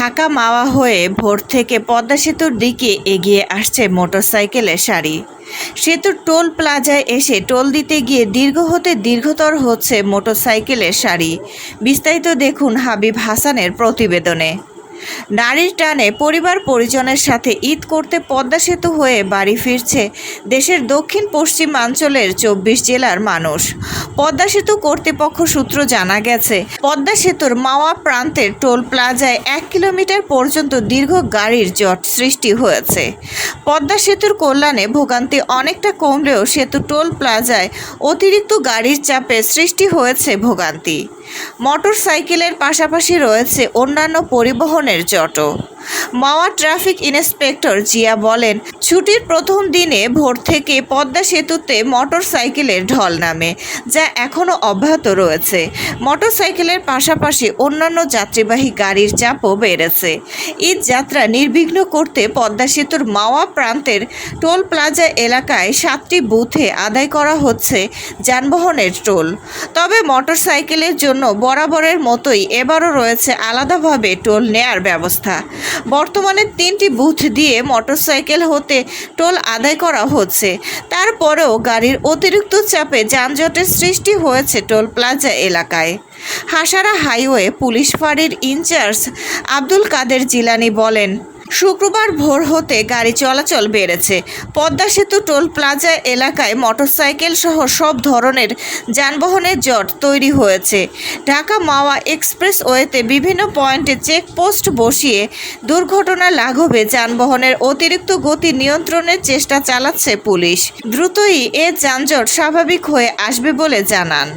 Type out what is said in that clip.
ঢাকা মাওয়া হয়ে ভোর থেকে পদ্মা সেতুর দিকে এগিয়ে আসছে মোটরসাইকেলের সারি। সেতুর টোল প্লাজায় এসে টোল দিতে গিয়ে দীর্ঘ হতে দীর্ঘতর হচ্ছে মোটরসাইকেলের সারি। বিস্তারিত দেখুন হাবিব হাসানের প্রতিবেদনে। নারীর টানে পরিবার পরিজনের সাথে ঈদ করতে পদ্মা সেতু হয়ে বাড়ি ফিরছে দেশের দক্ষিণ পশ্চিমাঞ্চলের চব্বিশ জেলার মানুষ। পদ্মা সেতু কর্তৃপক্ষ সূত্র জানা গেছে, পদ্মা সেতুর মাওয়া প্রান্তের টোল প্লাজায় এক কিলোমিটার পর্যন্ত দীর্ঘ গাড়ির জট সৃষ্টি হয়েছে। পদ্মা সেতুর কল্যাণে ভোগান্তি অনেকটা কমলেও সেতু টোল প্লাজায় অতিরিক্ত গাড়ির চাপে সৃষ্টি হয়েছে ভোগান্তি। মোটর সাইকেলের পাশাপাশি রয়েছে অন্যান্য পরিবহনের জটও। মাওয়া ট্রাফিক ইন্সপেক্টর জিয়া বলেন, ছুটির প্রথম দিনে ভোর থেকে পদ্মা সেতুতে মোটর সাইকেলের ঢল নামে, যা এখনও অব্যাহত রয়েছে। মোটর সাইকেলের পাশাপাশি অন্যান্য যাত্রীবাহী গাড়ির চাপও বেড়েছে। ঈদ যাত্রা নির্বিঘ্ন করতে পদ্মা সেতুর মাওয়া প্রান্তের টোল প্লাজা এলাকায় সাতটি বুথে আদায় করা হচ্ছে যানবাহনের টোল। তবে মোটর সাইকেলের জন্য বরাবরের মতোই এবারও রয়েছে আলাদাভাবে টোল নেয়ার ব্যবস্থা। বর্তমানে তিনটি বুথ দিয়ে মোটরসাইকেল হতে টোল আদায় করা হচ্ছে। তারপরেও গাড়ির অতিরিক্ত চাপে যানজটের সৃষ্টি হয়েছে টোল প্লাজা এলাকায়। হাসারা হাইওয়ে পুলিশ ফাঁড়ির ইনচার্জ আব্দুল কাদের জিলানি বলেন শুক্রবার ভোর হতে গাড়ি চলাচল বেড়েছে। পদ্মা সেতু টোল প্লাজা এলাকায় মোটরসাইকেল সহ সব ধরনের যানবাহনের জট তৈরি হয়েছে। ঢাকা মাওয়া এক্সপ্রেস ওয়েতে বিভিন্ন পয়েন্টে চেকপোস্ট বসিয়ে দুর্ঘটনা লাঘবে যানবাহনের অতিরিক্ত গতি নিয়ন্ত্রণের চেষ্টা চালাচ্ছে পুলিশ। দ্রুতই এ যানজট স্বাভাবিক হয়ে আসবে বলে জানান।